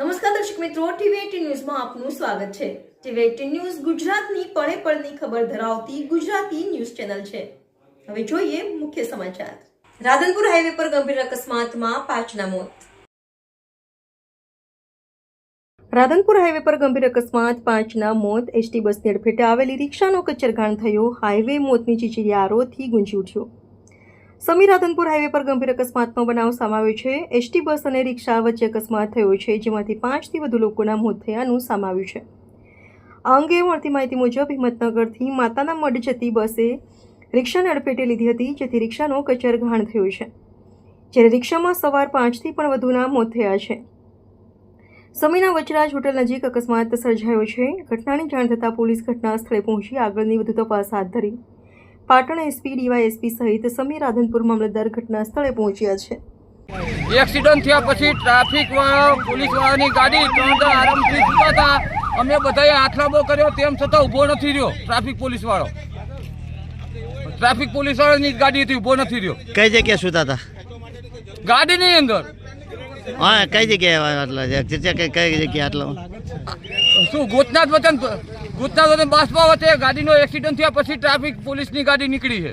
નમસ્કાર દર્શક મિત્રો, ટીવી ન્યૂઝમાં આપનું સ્વાગત છે. ટીવી ન્યૂઝ ગુજરાતની પળે પળની ખબર ધરાવતી ગુજરાતી ન્યૂઝ ચેનલ છે. હવે જોઈએ મુખ્ય સમાચાર. રાધનપુર હાઈવે પર ગંભીર અકસ્માતમાં પાંચના મોત. રાધનપુર હાઈવે પર ગંભીર અકસ્માત, પાંચના મોત. એસટી બસની અડફેટે આવેલી રિક્ષાનો કચરગાણ થયો. હાઈવે મોતની ચીચીયારોથી ગુંજી ઉઠ્યો. સમી રાધનપુર હાઈવે પર ગંભીર અકસ્માતનો બનાવ સામે છે. એસટી બસ અને રિક્ષા વચ્ચે અકસ્માત થયો છે, જેમાંથી પાંચથી વધુ લોકોના મોત થયાનું સામે છે. આ અંગે મળતી માહિતી મુજબ હિંમતનગરથી માતાના મઢ જતી બસે રિક્ષાને અડફેટે લીધી હતી, જેથી રિક્ષાનો કચરઘાણ થયો છે. જ્યારે રિક્ષામાં સવાર પાંચથી પણ વધુના મોત થયા છે. સમીના વચરાજ હોટલ નજીક અકસ્માત સર્જાયો છે. ઘટનાની જાણ થતાં પોલીસ ઘટના સ્થળે પહોંચી આગળની વધુ તપાસ હાથ ધરી. પાટણ એસપી ડીવાયએસપી સહિત સમીર રાધનપુર મામલતદાર ઘટના સ્થળે પહોંચ્યા છે. એક્સિડન્ટ થયા પછી ટ્રાફિક પોલીસ વાળાની ગાડી ત્રણ આરામથી જતા હતા. અમે બધાએ હાથલાબો કર્યો તેમ છતાં ઊભો નથી રહ્યો ટ્રાફિક પોલીસ વાળો. ટ્રાફિક પોલીસ વાળાની જ ગાડી હતી ઊભો નથી રહ્યો. કઈ જગ્યાએ સુતા હતા? ગાડીની અંદર. હા કઈ જગ્યાએ આટલા કઈ કઈ જગ્યાએ આટલા? શું ગોતનાથ વચન ગોતનાથ વચન બાસમાં વચ્ચે ગાડીનો એક્સિડન્ટ થયા પછી ટ્રાફિક પોલીસની ગાડી નીકળી છે.